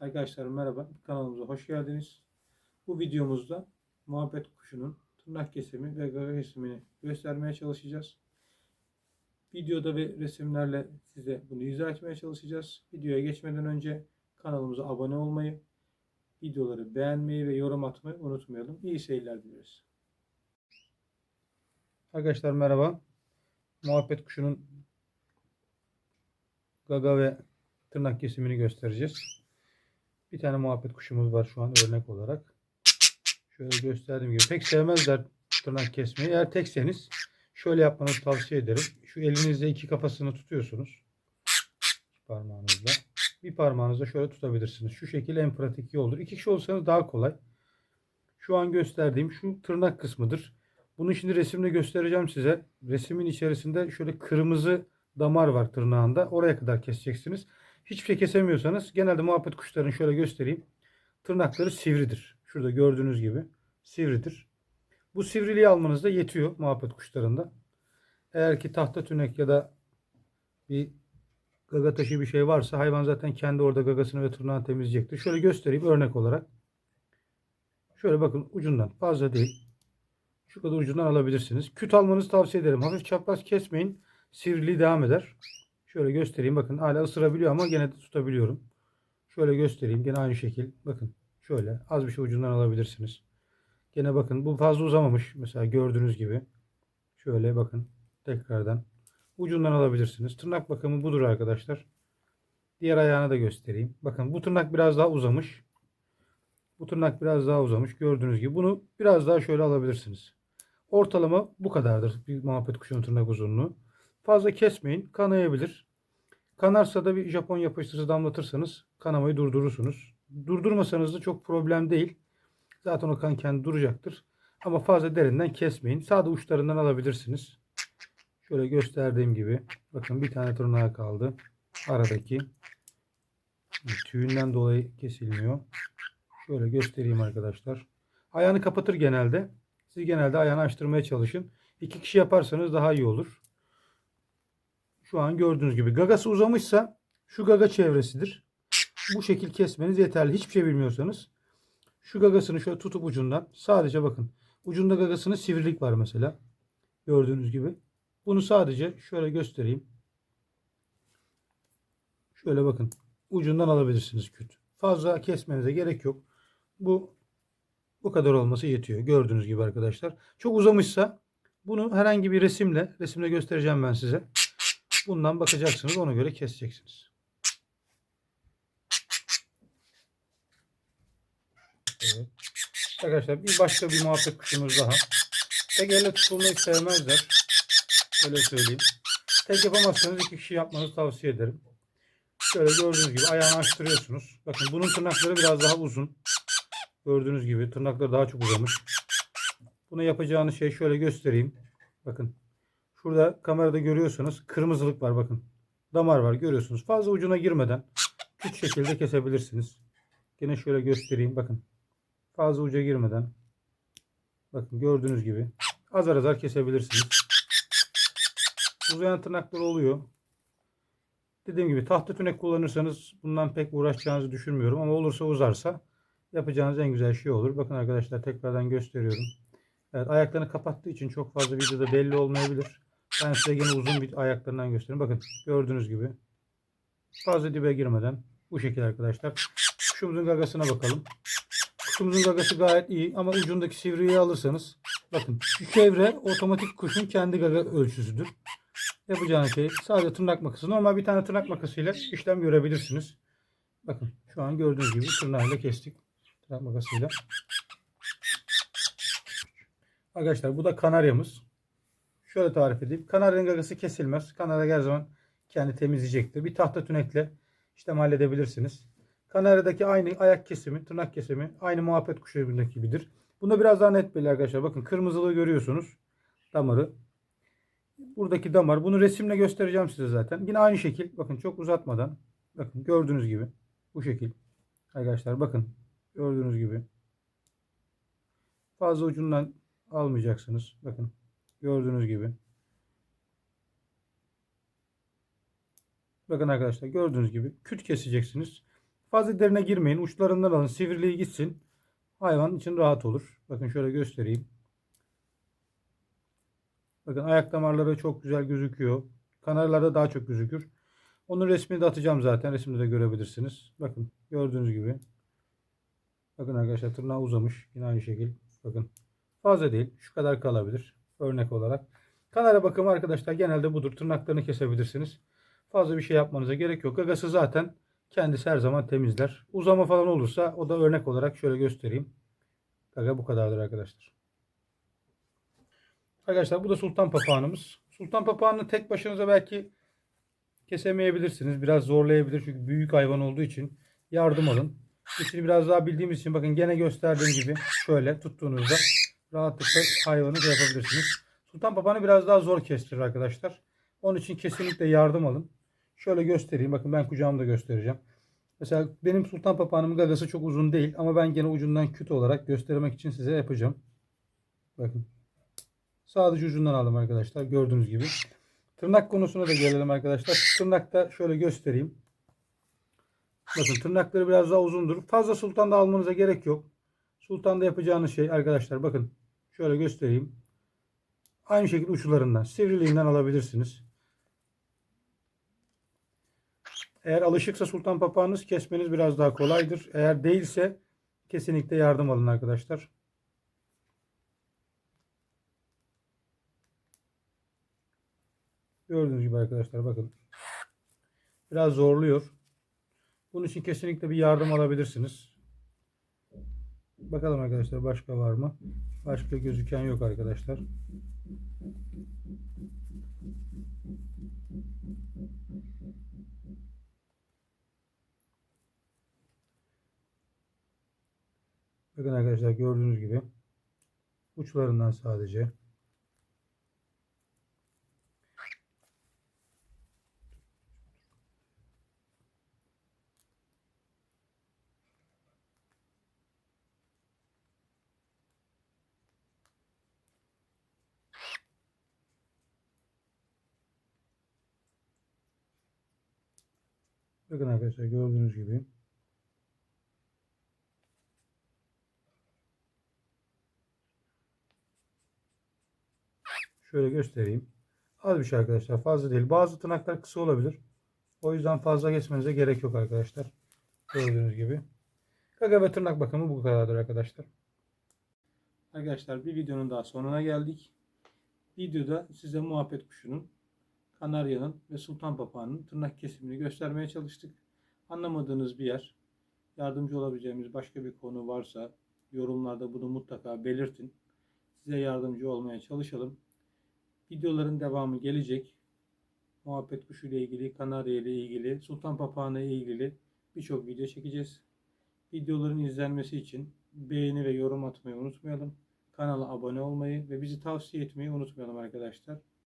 Arkadaşlar merhaba, kanalımıza hoş geldiniz. Bu videomuzda muhabbet kuşunun tırnak kesimi ve gaga kesimini göstermeye çalışacağız. Videoda ve resimlerle size bunu izah etmeye çalışacağız. Videoya geçmeden önce kanalımıza abone olmayı, videoları beğenmeyi ve yorum atmayı unutmayalım. İyi seyirler dileriz. Arkadaşlar merhaba. Muhabbet kuşunun gaga ve tırnak kesimini göstereceğiz. Bir tane muhabbet kuşumuz var şu an örnek olarak. Şöyle gösterdiğim gibi. Pek sevmezler tırnak kesmeyi. Eğer tekseniz şöyle yapmanızı tavsiye ederim. Şu elinizle iki kafasını tutuyorsunuz. Parmağınızla. Bir parmağınızla şöyle tutabilirsiniz. Şu şekilde en pratik yoldur. İki kişi olsanız daha kolay. Şu an gösterdiğim şu tırnak kısmıdır. Bunu şimdi resimle göstereceğim size. Resimin içerisinde şöyle kırmızı damar var tırnağında. Oraya kadar keseceksiniz. Hiçbir şey kesemiyorsanız genelde muhabbet kuşlarını şöyle göstereyim. Tırnakları sivridir. Şurada gördüğünüz gibi sivridir. Bu sivriliği almanız da yetiyor muhabbet kuşlarında. Eğer ki tahta tünek ya da bir gaga taşı bir şey varsa hayvan zaten kendi orada gagasını ve tırnağını temizleyecektir. Şöyle göstereyim örnek olarak. Şöyle bakın ucundan fazla değil. Şu kadar ucundan alabilirsiniz. Küt almanızı tavsiye ederim. Hafif çapraz kesmeyin. Sivriliği devam eder. Şöyle göstereyim. Bakın hala ısırabiliyor ama gene tutabiliyorum. Şöyle göstereyim. Gene aynı şekil. Bakın şöyle az bir şey ucundan alabilirsiniz. Gene bakın bu fazla uzamamış. Mesela gördüğünüz gibi. Şöyle bakın tekrardan. Ucundan alabilirsiniz. Tırnak bakımı budur arkadaşlar. Diğer ayağını da göstereyim. Bakın bu tırnak biraz daha uzamış. Bu tırnak biraz daha uzamış. Gördüğünüz gibi. Bunu biraz daha şöyle alabilirsiniz. Ortalama bu kadardır. Bir muhabbet kuşunun tırnak uzunluğu. Fazla kesmeyin. Kanayabilir. Kanarsa da bir Japon yapıştırıcı damlatırsanız kanamayı durdurursunuz. Durdurmasanız da çok problem değil. Zaten o kan kendi duracaktır. Ama fazla derinden kesmeyin. Sadece uçlarından alabilirsiniz. Şöyle gösterdiğim gibi. Bakın bir tane tırnağı kaldı. Aradaki. Tüyünden dolayı kesilmiyor. Şöyle göstereyim arkadaşlar. Ayağını kapatır genelde. Siz genelde ayağını açtırmaya çalışın. İki kişi yaparsanız daha iyi olur. Şu an gördüğünüz gibi gagası uzamışsa şu gaga çevresidir. Bu şekil kesmeniz yeterli. Hiçbir şey bilmiyorsanız şu gagasını şöyle tutup ucundan sadece bakın. Ucunda gagasının sivrilik var mesela. Gördüğünüz gibi. Bunu sadece şöyle göstereyim. Şöyle bakın. Ucundan alabilirsiniz küt. Fazla kesmenize gerek yok. Bu bu kadar olması yetiyor. Gördüğünüz gibi arkadaşlar. Çok uzamışsa bunu herhangi bir resimle, resimle göstereceğim ben size. Bundan bakacaksınız. Ona göre keseceksiniz. Evet. Arkadaşlar bir başka bir muhabbet kuşumuz daha. Tek elle tutulmayı sevmezler. Öyle söyleyeyim. Tek yapamazsanız iki kişi yapmanızı tavsiye ederim. Şöyle gördüğünüz gibi ayağını açtırıyorsunuz. Bakın bunun tırnakları biraz daha uzun. Gördüğünüz gibi tırnakları daha çok uzamış. Bunu yapacağınız şey şöyle göstereyim. Bakın. Şurada kamerada görüyorsunuz kırmızılık var bakın. Damar var görüyorsunuz. Fazla ucuna girmeden küçük şekilde kesebilirsiniz. Yine şöyle göstereyim bakın. Fazla uca girmeden. Bakın gördüğünüz gibi. Azar azar kesebilirsiniz. Uzayan tırnaklar oluyor. Dediğim gibi tahta tünek kullanırsanız bundan pek uğraşacağınızı düşünmüyorum. Ama olursa uzarsa yapacağınız en güzel şey olur. Bakın arkadaşlar tekrardan gösteriyorum. Evet ayaklarını kapattığı için çok fazla videoda belli olmayabilir. Ben size yine uzun bir ayaklarından göstereyim. Bakın gördüğünüz gibi. Fazla dibe girmeden bu şekilde arkadaşlar. Kuşumuzun gagasına bakalım. Kuşumuzun gagası gayet iyi ama ucundaki sivriyi alırsanız bakın şu çevre otomatik kuşun kendi gaga ölçüsüdür. Yapacağınız şey sadece tırnak makası. Normal bir tane tırnak makasıyla işlem görebilirsiniz. Bakın şu an gördüğünüz gibi tırnağıyla kestik. Tırnak makasıyla. Arkadaşlar bu da kanaryamız. Şöyle tarif edeyim. Kanaryanın gagası kesilmez. Kanarya her zaman kendi temizleyecektir. Bir tahta tünekle işlem halledebilirsiniz. Kanaryadaki aynı ayak kesimi, tırnak kesimi aynı muhabbet kuşu birbirindeki gibidir. Bunda biraz daha net belli arkadaşlar. Bakın kırmızılığı görüyorsunuz. Damarı. Buradaki damar. Bunu resimle göstereceğim size zaten. Yine aynı şekil. Bakın çok uzatmadan. Bakın gördüğünüz gibi. Bu şekil. Arkadaşlar bakın. Gördüğünüz gibi. Fazla ucundan almayacaksınız. Bakın. Gördüğünüz gibi. Bakın arkadaşlar gördüğünüz gibi küt keseceksiniz. Fazla derine girmeyin. Uçlarından alın. Sivriliği gitsin. Hayvan için rahat olur. Bakın şöyle göstereyim. Bakın ayak damarları çok güzel gözüküyor. Kanarlarda daha çok gözükür. Onun resmini de atacağım zaten. Resimde de görebilirsiniz. Bakın gördüğünüz gibi. Bakın arkadaşlar tırnağı uzamış. Yine aynı şekil. Bakın fazla değil. Şu kadar kalabilir. Örnek olarak. Kanara bakımı arkadaşlar genelde budur. Tırnaklarını kesebilirsiniz. Fazla bir şey yapmanıza gerek yok. Gagası zaten kendisi her zaman temizler. Uzama falan olursa o da örnek olarak şöyle göstereyim. Gaga bu kadardır arkadaşlar. Arkadaşlar bu da sultan papağanımız. Sultan papağanını tek başınıza belki kesemeyebilirsiniz. Biraz zorlayabilir çünkü büyük hayvan olduğu için yardım alın. İçini biraz daha bildiğimiz için bakın gene gösterdiğim gibi şöyle tuttuğunuzda rahatlıkla hayvanı şey yapabilirsiniz. Sultan papağanı biraz daha zor kestirir arkadaşlar. Onun için kesinlikle yardım alın. Şöyle göstereyim. Bakın ben kucağımda göstereceğim. Mesela benim sultan papağanımın gagası çok uzun değil ama ben gene ucundan küt olarak göstermek için size yapacağım. Bakın. Sadece ucundan aldım arkadaşlar. Gördüğünüz gibi. Tırnak konusuna da gelelim arkadaşlar. Tırnakta şöyle göstereyim. Bakın tırnakları biraz daha uzundur. Fazla sultan da almanıza gerek yok. Sultanda yapacağınız şey arkadaşlar bakın. Şöyle göstereyim. Aynı şekilde uçlarından, sivriliğinden alabilirsiniz. Eğer alışıksa sultan papağanınız kesmeniz biraz daha kolaydır. Eğer değilse kesinlikle yardım alın arkadaşlar. Gördüğünüz gibi arkadaşlar bakın. Biraz zorluyor. Bunun için kesinlikle bir yardım alabilirsiniz. Bakalım arkadaşlar başka var mı? Başka gözüken yok arkadaşlar. Bakın arkadaşlar gördüğünüz gibi uçlarından sadece Bakın arkadaşlar gördüğünüz gibi Şöyle göstereyim. Az bir şey arkadaşlar. Fazla değil. Bazı tırnaklar kısa olabilir. O yüzden fazla kesmenize gerek yok arkadaşlar. Gördüğünüz gibi. Gaga ve tırnak bakımı bu kadardır arkadaşlar. Arkadaşlar bir videonun daha sonuna geldik. Videoda size muhabbet kuşunun, kanaryanın ve sultan papağanın tırnak kesimini göstermeye çalıştık. Anlamadığınız bir yer, yardımcı olabileceğimiz başka bir konu varsa yorumlarda bunu mutlaka belirtin. Size yardımcı olmaya çalışalım. Videoların devamı gelecek. Muhabbet kuşu ile ilgili, kanarya ile ilgili, sultan papağanı ile ilgili birçok video çekeceğiz. Videoların izlenmesi için beğeni ve yorum atmayı unutmayalım. Kanala abone olmayı ve bizi tavsiye etmeyi unutmayalım arkadaşlar.